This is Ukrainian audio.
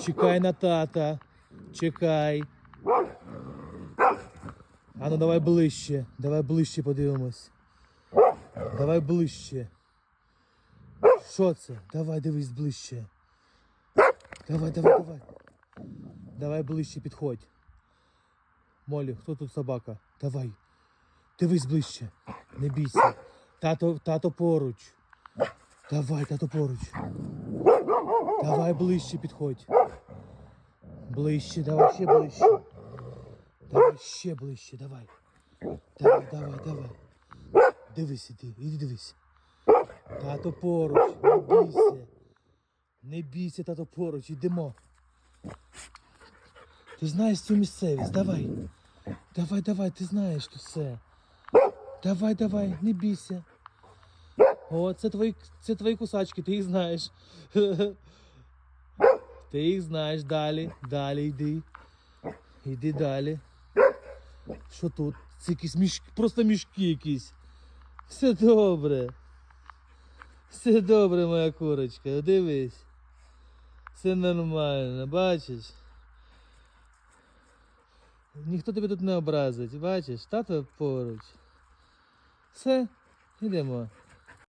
Чекай на тата. Чекай. А ну давай ближче. Давай ближче подивимось. Давай ближче. Що це? Давай дивись ближче. Давай, давай, давай. Давай ближче підходь. Молі, хто тут собака? Давай. Дивись ближче. Не бійся. Тато, тато поруч. Давай, тато поруч. Давай ближче підходь. Ближче, давай ще ближче. Давай ще ближче, давай. Давай, давай, давай. Дивись, іди, іди дивись. Тато поруч, не бійся. Не бійся, тато поруч, йдемо. Ти знаєш цю місцевість, давай. Давай, давай, ти знаєш тут все. Давай, давай, не бійся. О, це твої, це твої кусачки, ти їх знаєш. Ти їх знаєш далі, далі йди. Йди далі. Що тут? Це якісь мішки, просто мішки якісь. Все добре. Все добре, моя курочка, дивись. Все нормально, бачиш? Ніхто тебе тут не образить, бачиш, тато поруч. Все, йдемо.